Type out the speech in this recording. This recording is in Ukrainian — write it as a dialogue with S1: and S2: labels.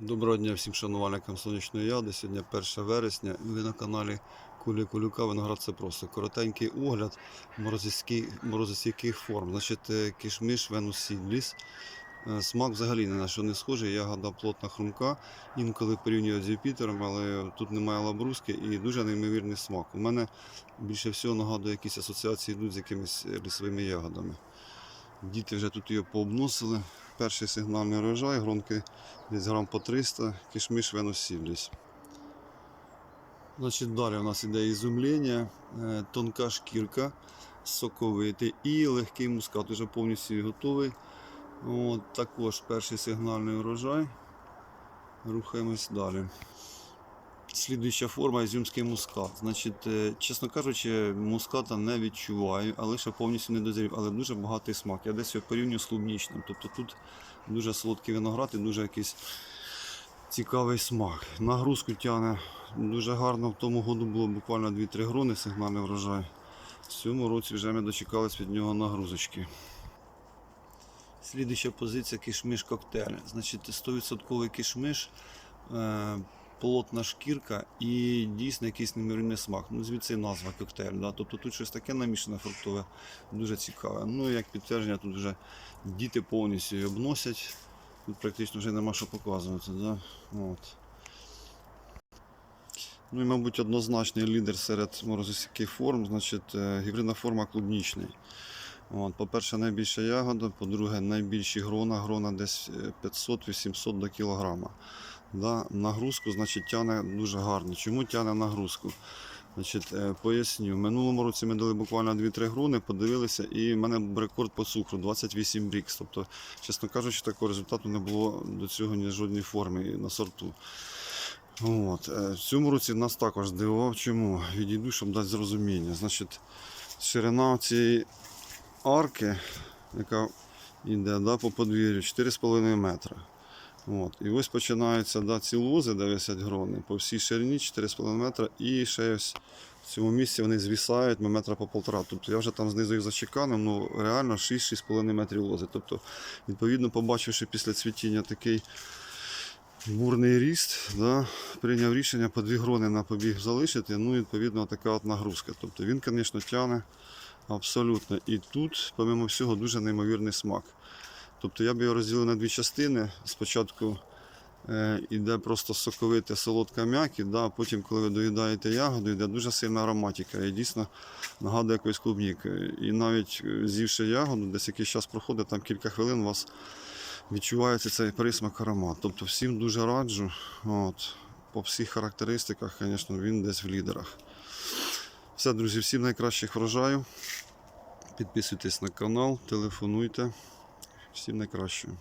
S1: Доброго дня всім шанувальникам сонячної яди. Сьогодні 1 вересня. Ви на каналі Кулі Кулюка. Виноград це просто коротенький огляд морозостійких форм. Значить, е, кішмиш Венус Сідліс. Е, Смак взагалі ні на що не схожий. Ягода плотна хрумка. Інколи порівнюють з Юпітером, але тут немає лабруски і дуже неймовірний смак. У мене більше всього нагадує якісь асоціації йдуть з якимись лісовими ягодами. Діти вже тут її пообносили. Перший сигнальний урожай, гронки десь грам по 300, кишмиш веносівлість. Значить, далі у нас іде ізумлення, е, тонка шкірка, соковитий і легкий мускат, вже повністю готовий. От, також перший сигнальний урожай. Рухаємось далі. Слідуюча форма ізюмський мускат. Значить, е, чесно кажучи, муската не відчуваю, але ще повністю не дозрів, але дуже багатий смак. Я десь його порівнюю з клубнічним. Тобто тут дуже солодкий виноград і дуже якийсь цікавий смак. Нагрузку тягне дуже гарно. В тому году було буквально 2-3 грони сигнальний врожай. В цьому році вже ми дочекались від нього нагрузочки. Слідуюча позиція кишмиш коктейль. Значить, 100% кишмиш, е, плотна шкірка і дійсно якийсь неймовірний смак. Ну, звідси і назва коктейль. Да? Тобто тут щось таке намішане фруктове, дуже цікаве. Ну, як підтвердження, тут вже діти повністю її обносять. Тут практично вже нема що показувати. Да? От. Ну і, мабуть, однозначний лідер серед морозостійких форм, значить, е, гібридна форма клубнічний. По-перше, найбільша ягода, по-друге, найбільші грона, грона десь е, 500-800 до кілограма. Да, нагрузку значить, тягне дуже гарно. Чому тягне нагрузку? Значить, е, поясню. В минулому році ми дали буквально 2-3 грони, подивилися, і в мене рекорд по цукру 28 брікс. Тобто, чесно кажучи, такого результату не було до цього ні в жодній на сорту. От. е, В цьому році нас також здивував. Чому? Відійду, щоб дати зрозуміння. Значить, ширина цієї арки, яка йде да, по подвір'ю, 4,5 метра. От. І ось починаються да, ці лози, де висять грони, по всій ширині 4,5 метра, і ще ось в цьому місці вони звісають метра по полтора. Тобто я вже там знизу їх зачеканив, ну реально 6-6,5 метрів лози. Тобто, відповідно, побачивши після цвітіння такий бурний ріст, да, прийняв рішення по дві грони на побіг залишити. Ну, відповідно, така от нагрузка. Тобто він, звісно, тягне абсолютно. І тут, помимо всього, дуже неймовірний смак. Тобто я б його розділив на дві частини. Спочатку е, йде просто соковите солодка м'якість, да, потім, коли ви доїдаєте ягоду, йде дуже сильна ароматика і дійсно нагадує якоюсь клубніку. І навіть е, з'ївши ягоду, десь якийсь час проходить, там кілька хвилин у вас відчувається цей присмак аромат. Тобто всім дуже раджу. От, по всіх характеристиках, звісно, він десь в лідерах. Все, друзі, всім найкращих врожаю. Підписуйтесь на канал, телефонуйте. Всім найкращого.